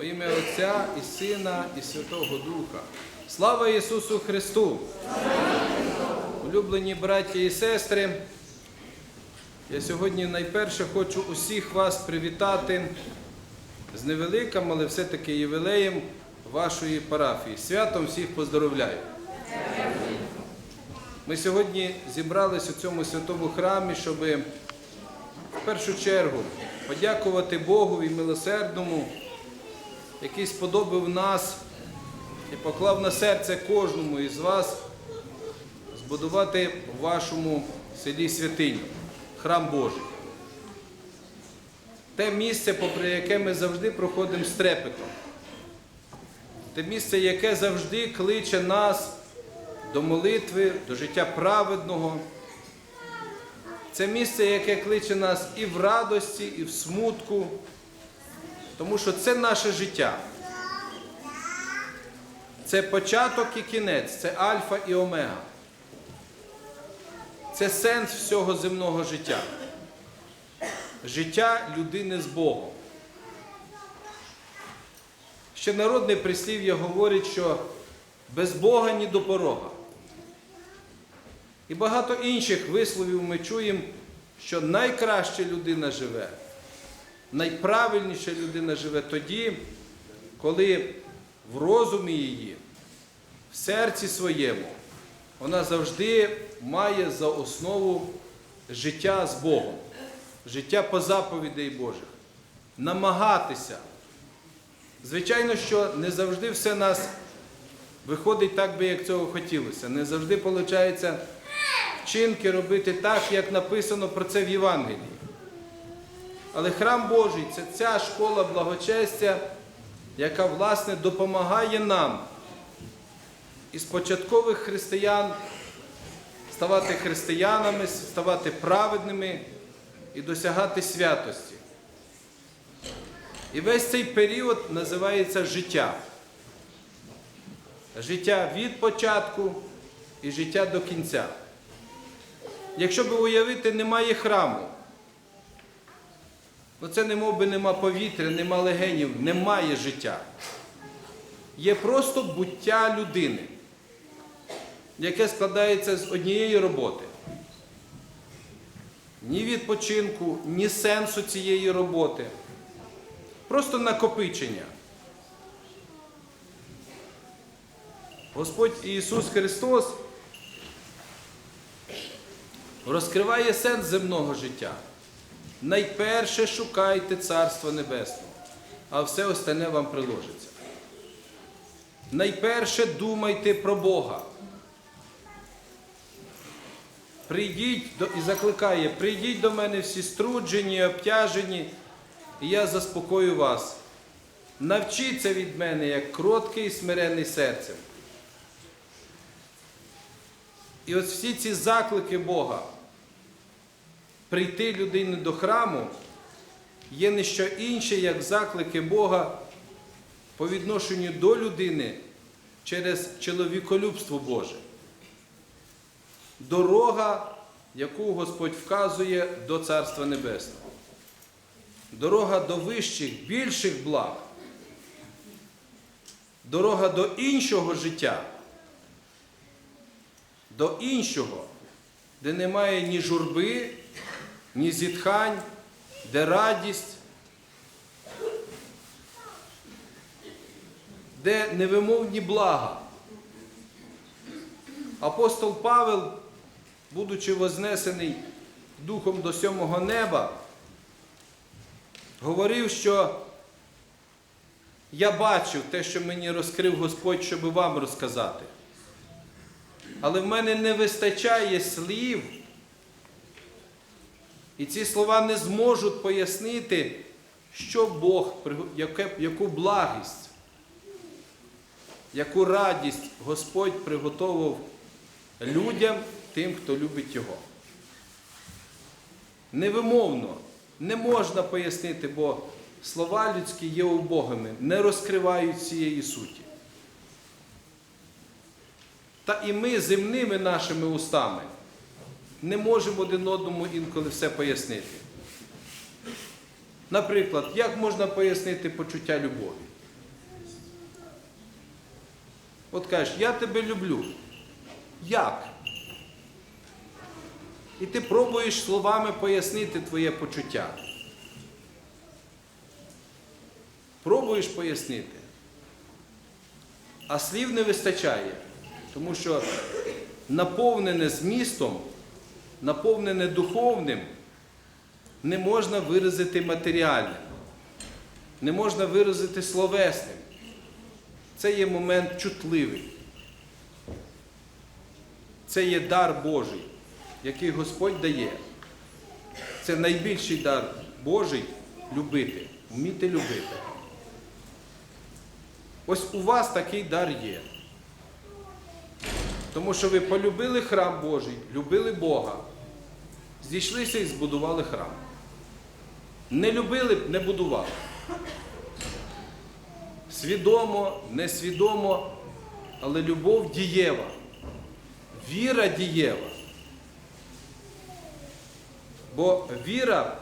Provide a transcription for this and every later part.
Во ім'я Отця і Сина, і Святого Духа. Слава Ісусу Христу! Улюблені браті і сестри, я сьогодні найперше хочу усіх вас привітати з невеликим, але все-таки ювілеєм вашої парафії. Святом всіх поздоровляю. Ми сьогодні зібрались у цьому святому храмі, щоб в першу чергу подякувати Богу і милосердному, який сподобав нас і поклав на серце кожному із вас збудувати в вашому селі святиню, храм Божий. Те місце, попри яке ми завжди проходимо з трепетом. Те місце, яке завжди кличе нас до молитви, до життя праведного. Це місце, яке кличе нас і в радості, і в смутку, тому що це наше життя. Це початок і кінець, це альфа і омега. Це сенс всього земного життя. Життя людини з Богом. Ще народне прислів'я говорить, що без Бога ні до порога. І багато інших висловів ми чуємо, що найкраще людина живе, найправильніша людина живе тоді, коли в розумі її, в серці своєму, вона завжди має за основу життя з Богом, життя по заповідей Божих, намагатися. Звичайно, що не завжди все нас виходить так би, як цього хотілося. Не завжди виходить вчинки робити так, як написано про це в Євангелії. Але храм Божий це ця школа благочестя, яка, власне, допомагає нам із початкових християн ставати християнами, ставати праведними і досягати святості. І весь цей період називається життя. Життя від початку і життя до кінця. Якщо би уявити, немає храму, ну це не мов би нема повітря, нема легенів, немає життя. Є просто буття людини, яке складається з однієї роботи. Ні відпочинку, ні сенсу цієї роботи. Просто накопичення. Господь Ісус Христос розкриває сенс земного життя. Найперше шукайте Царство Небесного, а все остальне вам приложиться. Найперше думайте про Бога. Прийдіть до, і закликає, прийдіть до мене всі струджені, обтяжені, і я заспокою вас. Навчіться від мене, як кроткий і смирений серцем. І ось всі ці заклики Бога прийти людині до храму є не що інше, як заклики Бога по відношенню до людини через чоловіколюбство Боже. Дорога, яку Господь вказує до Царства Небесного. Дорога до вищих, більших благ. Дорога до іншого життя до іншого, де немає ні журби, ні зітхань, де радість, де невимовні блага. Апостол Павел, будучи вознесений духом до сьомого неба, говорив, що я бачив те, що мені розкрив Господь, щоб вам розказати. Але в мене не вистачає слів, і ці слова не зможуть пояснити, що Бог, яку благість, яку радість Господь приготовив людям, тим, хто любить Його. Невимовно, не можна пояснити, бо слова людські є убогими, не розкривають цієї суті. Та і ми земними нашими устами не можемо один одному інколи все пояснити. Наприклад, як можна пояснити почуття любові? От кажеш, я тебе люблю. Як? І ти пробуєш словами пояснити твоє почуття. Пробуєш пояснити. А слів не вистачає, тому що наповнене змістом, наповнене духовним, не можна виразити матеріальним, не можна виразити словесним. Це є момент чутливий. Це є дар Божий, який Господь дає. Це найбільший дар Божий любити, вміти любити. Ось у вас такий дар є. Тому що ви полюбили храм Божий, любили Бога, зійшлися і збудували храм. Не любили б, не будували. Свідомо, несвідомо, але любов дієва, віра дієва. Бо віра,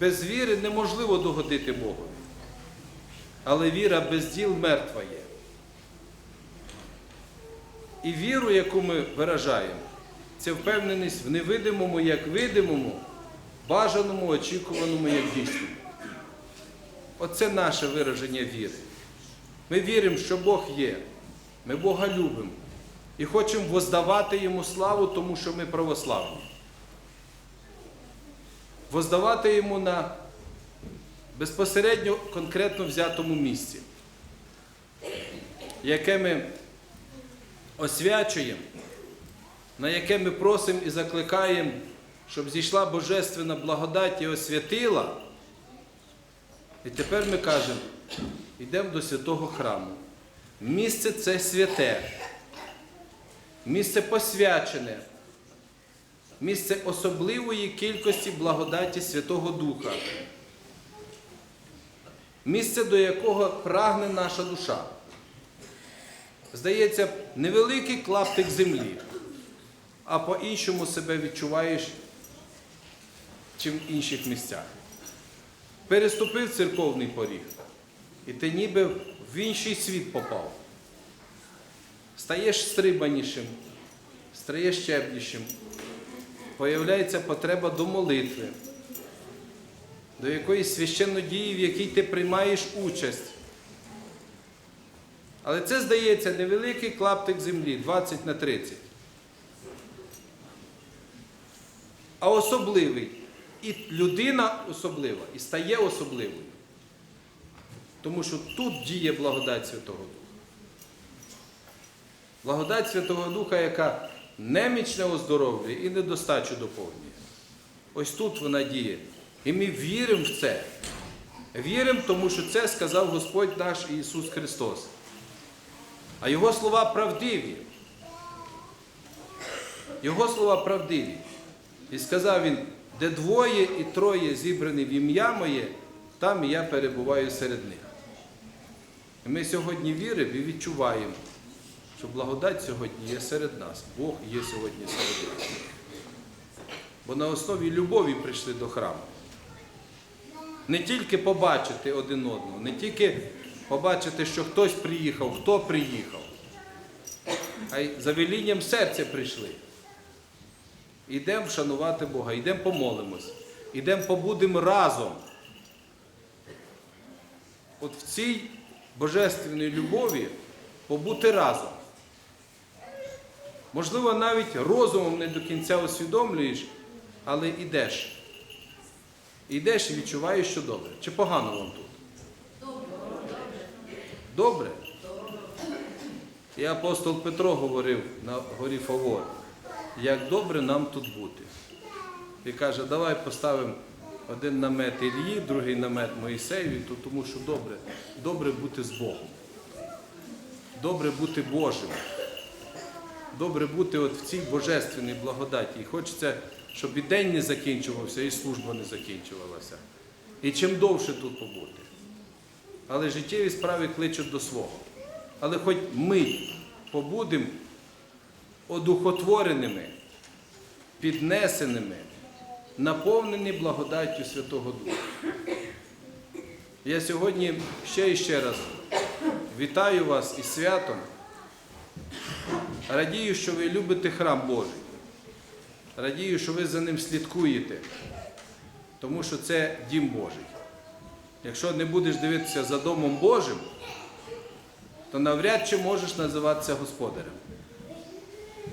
без віри неможливо догодити Богу. Але віра без діл мертва є. І віру, яку ми виражаємо, це впевненість в невидимому, як видимому, бажаному, очікуваному, як дійсному. Оце наше вираження віри. Ми віримо, що Бог є. Ми Бога любимо і хочемо воздавати Йому славу, тому що ми православні. Воздавати Йому на безпосередньо конкретно взятому місці, яке ми освячуємо, на яке ми просимо і закликаємо, щоб зійшла Божественна благодать і освятила. І тепер ми кажемо, йдемо до святого храму. Місце це святе, місце посвячене, місце особливої кількості благодаті Святого Духа, місце, до якого прагне наша душа. Здається, невеликий клаптик землі, а по-іншому себе відчуваєш, чим в інших місцях. Переступив церковний поріг, і ти ніби в інший світ попав. Стаєш стрибанішим, стаєш щеплішим, появляється потреба до молитви, до якоїсь священнодії, в якій ти приймаєш участь. Але це, здається, невеликий клаптик землі 20 на 30. А особливий. І людина особлива, і стає особливою. Тому що тут діє благодать Святого Духа. Благодать Святого Духа, яка немічне оздоровлює і недостачу доповнює. Ось тут вона діє. І ми віримо в це. Віримо, тому що це сказав Господь наш Ісус Христос. А Його слова правдиві. Його слова правдиві. І сказав Він, де двоє і троє зібрані в ім'я моє, там я перебуваю серед них. І ми сьогодні віримо і відчуваємо, що благодать сьогодні є серед нас. Бог є сьогодні серед нас. Бо на основі любові прийшли до храму. Не тільки побачити один одного, не тільки побачити, що хтось приїхав, хто приїхав, а й за велінням серця прийшли. Ідемо вшанувати Бога, йдемо помолимось, ідемо побудемо разом. От в цій божественній любові побути разом. Можливо, навіть розумом не до кінця усвідомлюєш, але йдеш. Йдеш і відчуваєш, що добре. Чи погано вам тут? Добре? І апостол Петро говорив на горі Фавор, як добре нам тут бути. І каже, давай поставимо один намет Ілії, другий намет Моїсеєві, то тому що добре, добре бути з Богом. Добре бути Божим. Добре бути от в цій божественній благодаті. І хочеться, щоб і день не закінчувався, і служба не закінчувалася. І чим довше тут побути. Але життєві справи кличуть до свого. Але хоч ми побудемо одухотвореними, піднесеними, наповнені благодаттю Святого Духа. Я сьогодні ще і ще раз вітаю вас із святом Радію, що ви любите храм Божий. Радію, що ви за ним слідкуєте, тому що це дім Божий. Якщо не будеш дивитися за Домом Божим, то навряд чи можеш називатися господарем.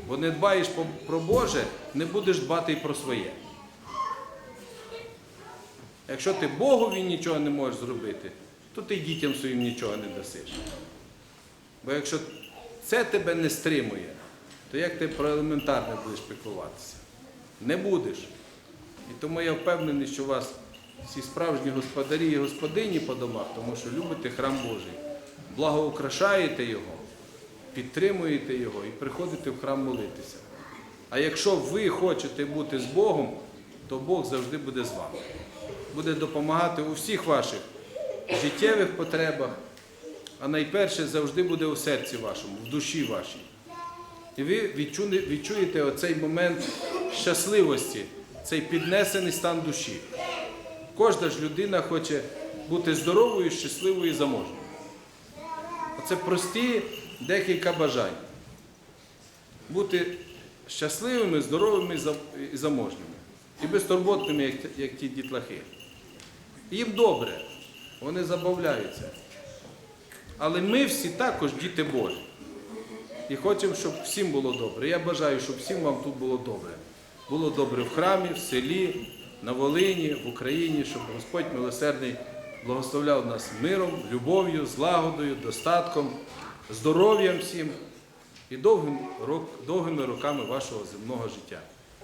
Бо не дбаєш про Боже, не будеш дбати і про своє. Якщо ти Богові нічого не можеш зробити, то ти дітям своїм нічого не дасиш. Бо якщо це тебе не стримує, то як ти про елементарне будеш піклуватися? Не будеш. І тому я впевнений, що у вас всі справжні господарі і господині по домах, тому що любите храм Божий, благоукрашаєте його, підтримуєте його і приходите в храм молитися. А якщо ви хочете бути з Богом, то Бог завжди буде з вами. Буде допомагати у всіх ваших життєвих потребах, а найперше завжди буде у серці вашому, в душі вашій. І ви відчуєте оцей момент щасливості, цей піднесений стан душі. Кожна ж людина хоче бути здоровою, щасливою і заможною. Оце прості декілька бажань. Бути щасливими, здоровими і заможними. І безтурботними, як, ті дітлахи. Їм добре, вони забавляються. Але ми всі також діти Божі. І хочемо, щоб всім було добре. Я бажаю, щоб всім вам тут було добре. Було добре в храмі, в селі, на Волині, в Україні, щоб Господь милосердний благословляв нас миром, любов'ю, злагодою, достатком, здоров'ям всім і довгим, довгими роками вашого земного життя.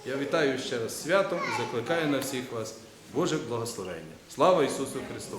Я вітаю ще раз з святом і закликаю на всіх вас Боже благословення. Слава Ісусу Христу!